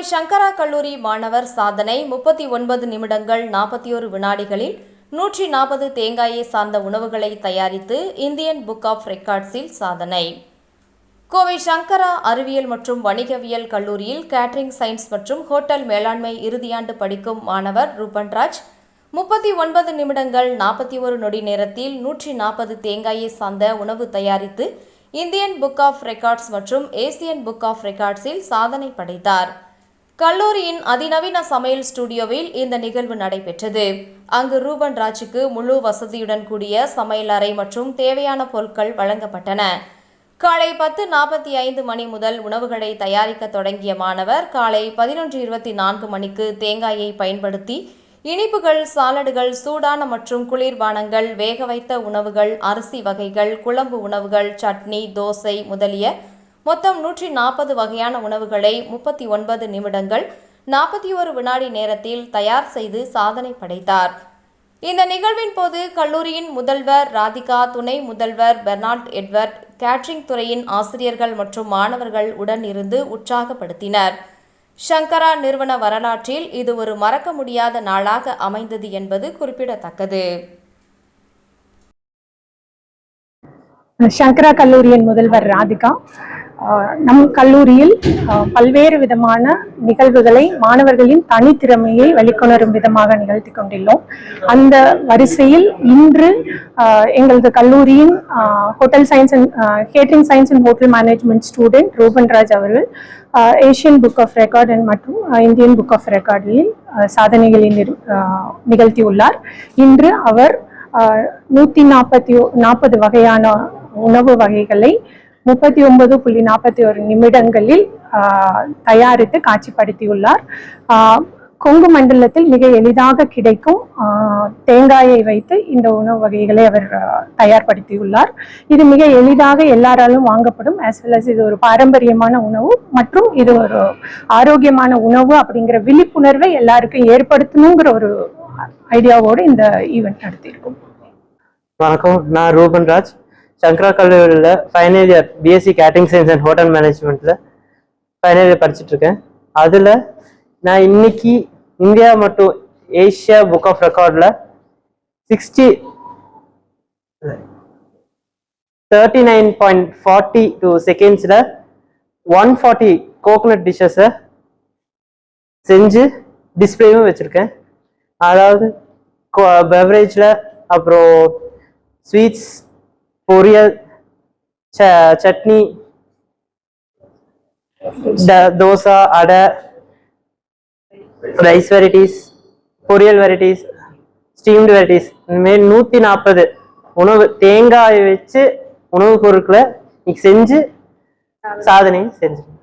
கோவை சங்கரா கல்லூரி மாணவர் சாதனை முப்பத்தி ஒன்பது நிமிடங்கள் நாற்பத்தி ஒரு வினாடிகளில் நூற்றி நாற்பது தேங்காயை சார்ந்த உணவுகளை தயாரித்து இந்தியன் புக் ஆஃப் ரெக்கார்ட்ஸில் சாதனை. கோவை சங்கரா அறிவியல் மற்றும் வணிகவியல் கல்லூரியில் கேட்டரிங் சயின்ஸ் மற்றும் ஹோட்டல் மேலாண்மை இறுதியாண்டு படிக்கும் மாணவர் ரூபன்ராஜ் முப்பத்தி ஒன்பது நிமிடங்கள் நாற்பத்தி ஒரு நொடி நேரத்தில் நூற்றி நாற்பது தேங்காயை சார்ந்த உணவு தயாரித்து இந்தியன் புக் ஆஃப் ரெக்கார்ட்ஸ் மற்றும் ஏசியன் புக் ஆஃப் ரெக்கார்ட்ஸில் சாதனை படைத்தார். கல்லூரியின் அதிநவீன சமையல் ஸ்டுடியோவில் இந்த நிகழ்வு நடைபெற்றது. அங்கு ரூபன் ராஜுக்கு முழு வசதியுடன் கூடிய சமையலறை மற்றும் தேவையான பொருட்கள் வழங்கப்பட்டன. காலை பத்து நாற்பத்தி ஐந்து மணி முதல் உணவுகளை தயாரிக்க தொடங்கிய மாணவர் காலை பதினொன்று இருபத்தி நான்கு மணிக்கு தேங்காயை பயன்படுத்தி இனிப்புகள் சாலடுகள் சூடான மற்றும் குளிர்பானங்கள் வேக வைத்த உணவுகள் அரிசி வகைகள் குழம்பு உணவுகள் சட்னி தோசை முதலிய மொத்தம் நூற்றி நாற்பது வகையான உணவுகளை முப்பத்தி ஒன்பது நிமிடங்கள் நாற்பத்தி ஒரு வினாடி நேரத்தில் தயார் செய்து சாதனை படைத்தார். இந்த நிகழ்வின் போது கல்லூரியின் முதல்வர் ராதிகா துணை முதல்வர் பெர்னால்ட் எட்வர்ட் கேட்ரிங் துறையின் ஆசிரியர்கள் மற்றும் மாணவர்கள் உடன் இருந்து உற்சாகப்படுத்தினர். சங்கரா நிறுவன வரலாற்றில் இது ஒரு மறக்க முடியாத நாளாக அமைந்தது என்பது குறிப்பிடத்தக்கது. சங்கரா கல்லூரியின் முதல்வர் ராதிகா நம் கல்லூரியில் பல்வேறு விதமான நிகழ்வுகளை மாணவர்களின் தனித்திறமையை வெளிக்கொணரும் விதமாக நிகழ்த்தி கொண்டுள்ளோம். அந்த வரிசையில் இன்று எங்களது கல்லூரியின் hotel science and catering science and hotel management student Rubanraj அவர்கள் Asian book of record and மற்றும் இந்தியன் புக் ஆஃப் ரெக்கார்டில் சாதனைகளை நிகழ்த்தியுள்ளார் இன்று அவர் நூற்றி நாற்பத்தி நாற்பது வகையான உணவு வகைகளை முப்பத்தி ஒன்பது புள்ளி நாற்பத்தி ஒரு நிமிடங்களில் தயாரித்து காட்சிப்படுத்தியுள்ளார். கொங்கு மண்டலத்தில் மிக எளிதாக கிடைக்கும் தேங்காயை வைத்து இந்த உணவு வகைகளை அவர் தயார்படுத்தியுள்ளார். இது மிக எளிதாக எல்லாராலும் வாங்கப்படும். ஆஸ் வெல் அஸ் இது ஒரு பாரம்பரியமான உணவு மற்றும் இது ஒரு ஆரோக்கியமான உணவு அப்படிங்கிற விழிப்புணர்வை எல்லாருக்கும் ஏற்படுத்தணுங்கிற ஒரு ஐடியாவோடு இந்த ஈவெண்ட் நடத்தியிருக்கோம். வணக்கம். நான் ரூபன்ராஜ். சங்கரா கல்லூரியில் final year BSc catering science and hotel மேனேஜ்மெண்ட்டில் final year படிச்சுட்ருக்கேன் அதில் நான் இன்னைக்கு இந்தியா மற்றும் ஏஷியா புக் ஆஃப் ரெக்கார்டில் sixty thirty nine point forty two செகண்ட்ஸில் ஒன் ஃபார்ட்டி கோகோனட் டிஷ்ஷஸை செஞ்சு டிஸ்பிளேவும் வச்சுருக்கேன். அதாவது பெவரேஜில் அப்புறம் ஸ்வீட்ஸ் பொரியல் ச சட்னி ட- dosa adai rice varieties poriyal varieties steamed varieties இந்தமாரி நூற்றி நாற்பது உணவு தேங்காய் வச்சு உணவுப் பொருட்களை இன்னைக்கு செஞ்சு சாதனை செஞ்சுருக்கேன்